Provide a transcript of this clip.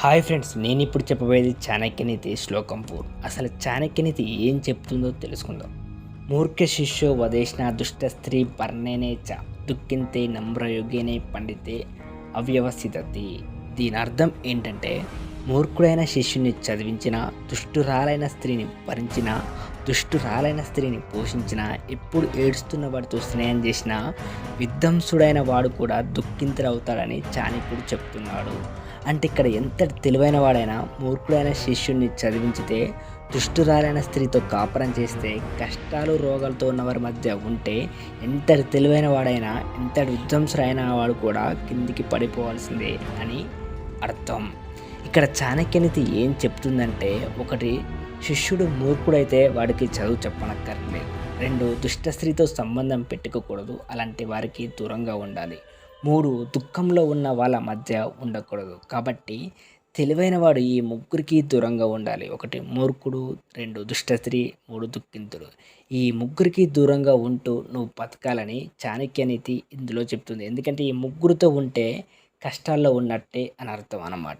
Hi friends నేను ఇప్పుడు చెప్పబోయేది చాణక్యనీతి శ్లోకంపూర్ అసలు చాణక్యనీతి ఏం చెప్తుందో తెలుసుకుందాం. మూర్ఖ శిష్యో వదేశన దుష్ట స్త్రీ పర్ణేనే చ దుఃఖింతే నమ్రయోగేనే పండితే అవ్యవస్థితతి. దీని అర్థం ఏంటంటే మూర్ఖుడైన శిష్యుని చదివించిన దుష్టురాలైన స్త్రీని భరించిన దుష్టురాలైన స్త్రీని పోషించిన ఎప్పుడు ఏడుస్తున్న వాడితో స్నేహం చేసిన విధ్వంసుడైన వాడు కూడా దుఃఖింతులవుతాడని చాణక్యుడు చెప్తున్నాడు. అంటే ఇక్కడ ఎంత తెలివైన వాడైనా మూర్ఖుడైన శిష్యుణ్ణి చదివించితే దుష్టురాలైన స్త్రీతో కాపురం చేస్తే కష్టాలు రోగాలతో ఉన్నవారి మధ్య ఉంటే ఎంతటి తెలివైన వాడైనా ఎంతటి విధ్వంసుడైన వాడు కూడా కిందికి పడిపోవాల్సిందే అని అర్థం. ఇక్కడ చాణక్యనితి ఏం చెప్తుందంటే ఒకటి శిష్యుడు మూర్ఖుడైతే వాడికి చదువు చెప్పనక్కర్లేదు. రెండు దుష్ట స్త్రీతో సంబంధం పెట్టుకోకూడదు. అలాంటి వారికి దూరంగా ఉండాలి. మూడు దుఃఖంలో ఉన్న వాళ్ళ మధ్య ఉండకూడదు. కాబట్టి తెలివైన వాడు ఈ ముగ్గురికి దూరంగా ఉండాలి. ఒకటి మూర్ఖుడు రెండు దుష్ట స్త్రీ మూడు దుఃఖింతుడు. ఈ ముగ్గురికి దూరంగా ఉంటూ నువ్వు బతకాలని చాణక్యనీతి ఇందులో చెప్తుంది. ఎందుకంటే ఈ ముగ్గురితో ఉంటే కష్టాల్లో ఉన్నట్టే అని అర్థం అన్నమాట.